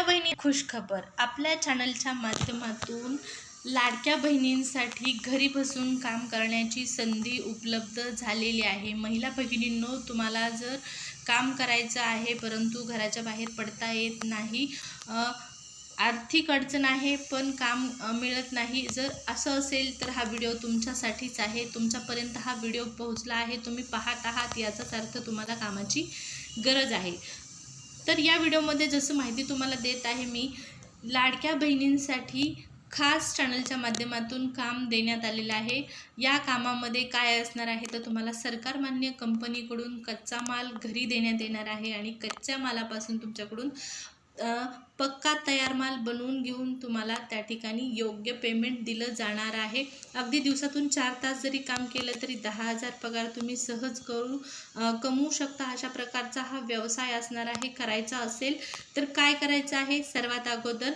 लाडक्या बहिणी खुशखबर आपल्या चॅनलच्या माध्यमातून लाडक्या बहिणींसाठी घरी बसून काम करण्याची संधी उपलब्ध झालेली आहे. महिला भगिनींनो तुम्हाला जर काम करायचं आहे परंतु घराच्या बाहेर पडता येत नाही आर्थिक अडचण आहे पण काम मिळत नाही जर असं असेल तर हा व्हिडिओ तुमच्यासाठीच आहे. तुमच्यापर्यंत हा व्हिडिओ पोहोचला आहे तुम्ही पाहत आहात याचाच अर्थ तुम्हाला कामाची गरज आहे. तर या व्हिडिओमध्ये जसं माहिती तुम्हाला देत आहे मी लाडक्या बहिणींसाठी खास चॅनलच्या माध्यमातून काम देण्यात आलेलं आहे. या कामामध्ये काय असणार आहे तर तुम्हाला सरकारमान्य कंपनीकडून कच्चा माल घरी देण्यात येणार आहे आणि कच्च्या मालापासून तुमच्याकडून पक्का तयार माल बनवून घेऊन तुम्हाला त्या ठिकाणी योग्य पेमेंट दिलं जाणार आहे. अगदी दिवसातून चार तास जरी काम केलं तरी दहा हजार पगार तुम्ही सहज करू कमवू शकता. अशा प्रकारचा हा व्यवसाय असणार आहे करायचा असेल तर काय करायचं आहे? सर्वात अगोदर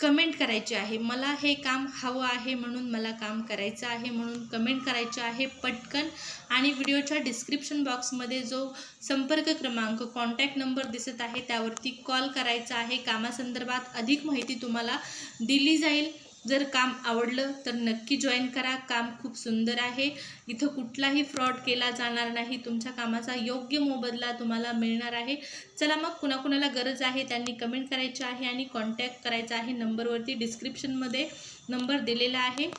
कमेंट करायची आहे. मला हे काम हवं आहे म्हणून मला काम करायचं आहे म्हणून कमेंट करायचे आहे पटकन. आणि व्हिडिओच्या डिस्क्रिप्शन बॉक्समध्ये जो संपर्क क्रमांक कॉन्टॅक्ट नंबर दिसत आहे त्यावरती कॉल करायचा आहे. कामासंदर्भात अधिक माहिती तुम्हाला दिली जाईल. जर काम आवडलं तर नक्की जॉईन करा. काम खूप सुंदर आहे. इथं कुठलाही फ्रॉड केला जाणार नाही. तुमच्या कामाचा योग्य मोबदला तुम्हाला मिळणार आहे. चला मग कुणाकुणाला गरज आहे त्यांनी कमेंट करायची आहे आणि कॉन्टॅक्ट करायचा आहे. नंबरवरती डिस्क्रिप्शनमध्ये नंबर दिलेला आहे.